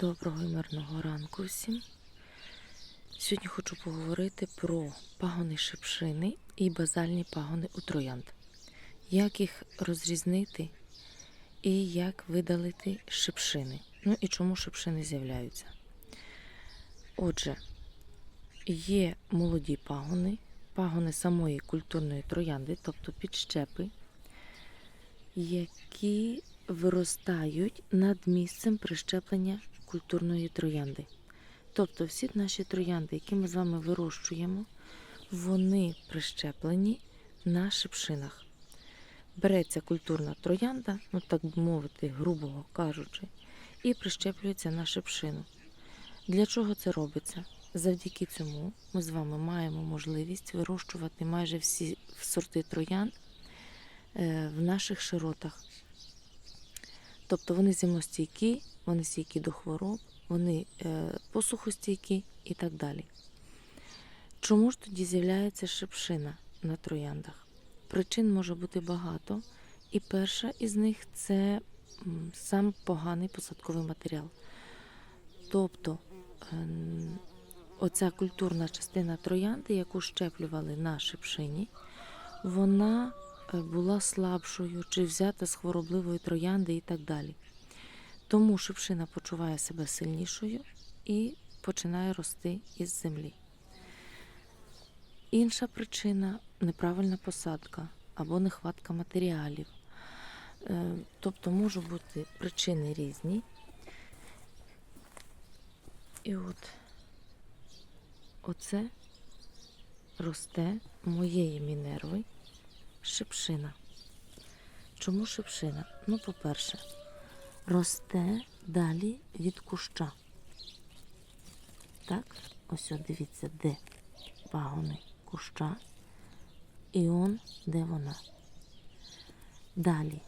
Доброго і мирного ранку всім. Сьогодні хочу поговорити про пагони шипшини і базальні пагони у троянд. Як їх розрізнити і як видалити шипшини. Ну і чому шипшини з'являються. Отже, є молоді пагони, пагони самої культурної троянди, тобто підщепи, які виростають над місцем прищеплення культурної троянди. Тобто всі наші троянди, які ми з вами вирощуємо, вони прищеплені на шипшинах. Береться культурна троянда, ну так би мовити, грубо кажучи, і прищеплюється на шипшину. Для чого це робиться? Завдяки цьому ми з вами маємо можливість вирощувати майже всі сорти троянд е, в наших широтах. Тобто вони зимостійкі, вони стійкі до хвороб, вони е, посухостійкі і так далі. Чому ж тоді з'являється шипшина на трояндах? Причин може бути багато, і перша із них це сам поганий посадковий матеріал. Тобто ем, оця культурна частина троянди, яку щеплювали на шипшині, вона е, була слабшою чи взята з хворобливої троянди і так далі. Тому шипшина почуває себе сильнішою і починає рости із землі. Інша причина неправильна посадка або нехватка матеріалів. Е, Тобто можуть бути причини різні. І от оце росте моєї мінерви шипшина. Чому шипшина? Ну, по-перше, росте далі від куща. Так, ось от дивіться, де пагони куща. І он, де вона. Далі.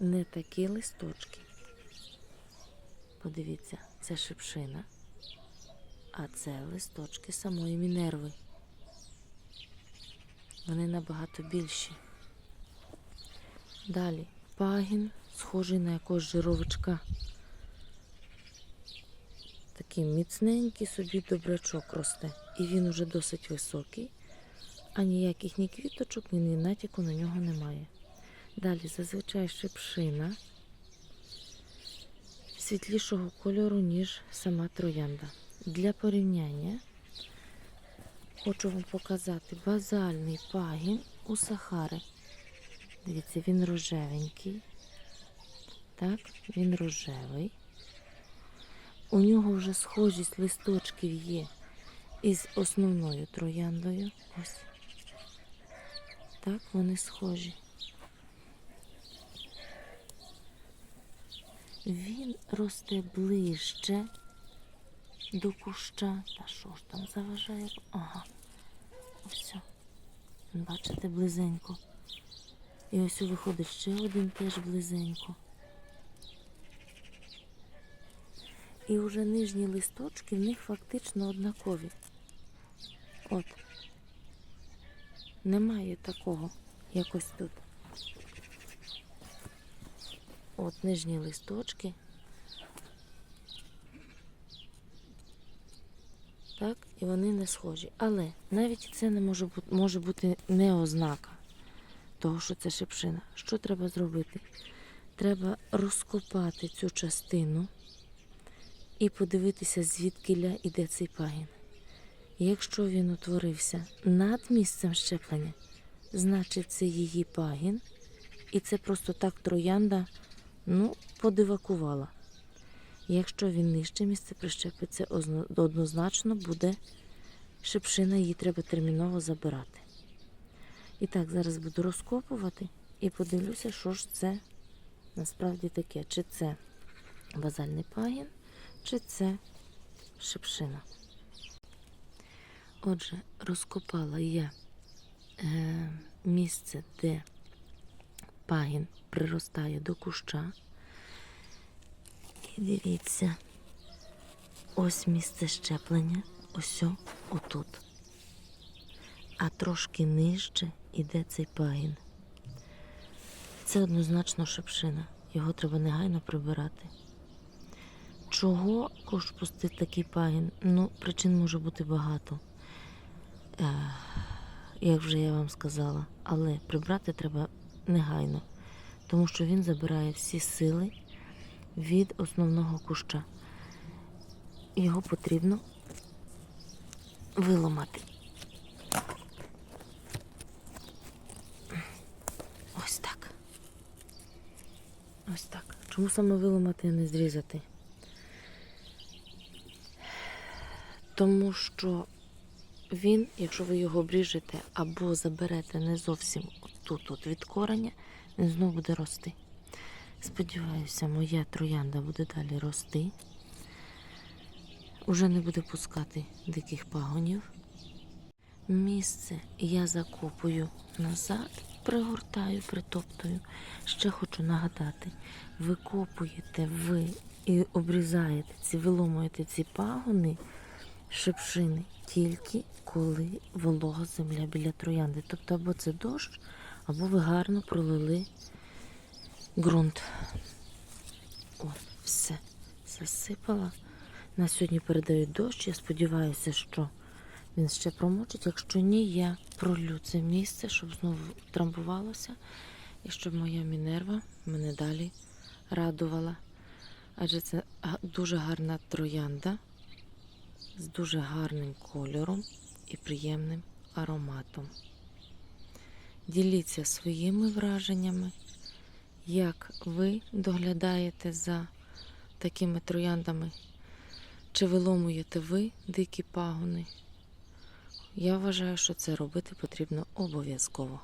Не такі листочки. Подивіться, це шипшина, а це листочки самої мінерви. Вони набагато більші. Далі пагін, схожий на якогось жировичка. Такий міцненький собі добрячок росте. І він уже досить високий, а ніяких ні квіточок, ні, натяку на нього немає. Далі зазвичай шипшина світлішого кольору, ніж сама троянда. Для порівняння хочу вам показати базальний пагін у Сахари. Дивіться, він рожевенький. Так, він рожевий. У нього вже схожість листочків є із основною трояндою. Ось. Так, вони схожі. Він росте ближче до куща. Та що ж там заважає? Ага. Ось. Бачите, близенько. І ось виходить ще один теж близенько. І вже нижні листочки в них фактично однакові. От. Немає такого, якось тут. От нижні листочки. Так, і вони не схожі. Але навіть це не може бути, може бути не ознака того, що це шипшина. Що треба зробити? Треба розкопати цю частину і подивитися, звідкиля іде цей пагін. Якщо він утворився над місцем щеплення, значить це її пагін, і це просто так троянда ну, подивакувала. Якщо він нижче місце прищепиться, озна- однозначно буде шипшина, її треба терміново забирати. І так, зараз буду розкопувати і подивлюся, що ж це насправді таке. Чи це базальний пагін, чи це шипшина. Отже, розкопала я е, місце, де пагін приростає до куща. І дивіться, ось місце щеплення, ось отут. А трошки нижче іде цей пагін. Це однозначно шипшина. Його треба негайно прибирати. Чого куш пустив такий пагін? Ну, причин може бути багато. Е, як вже я вам сказала. Але прибрати треба негайно, тому що він забирає всі сили від основного куща. Його потрібно виламати. Ось так. Ось так. Чому саме виламати, а не зрізати? Тому що він, якщо ви його обріжете або заберете не зовсім тут от від кореня, він знову буде рости. Сподіваюся, моя троянда буде далі рости. Уже не буде пускати диких пагонів. Місце я закопую назад, пригортаю, притоптую. Ще хочу нагадати, викопуєте ви і обрізаєте ці, виломуєте ці пагони, шипшини тільки коли волога земля біля троянди. Тобто або це дощ, або ви гарно пролили ґрунт. От, все. Засипала. На сьогодні передають дощ. Я сподіваюся, що він ще промочить. Якщо ні, я пролю це місце, щоб знову трамбувалося і щоб моя мінерва мене далі радувала. Адже це дуже гарна троянда з дуже гарним кольором і приємним ароматом. Діліться своїми враженнями, як ви доглядаєте за такими трояндами, чи виломуєте ви дикі пагони. Я вважаю, що це робити потрібно обов'язково.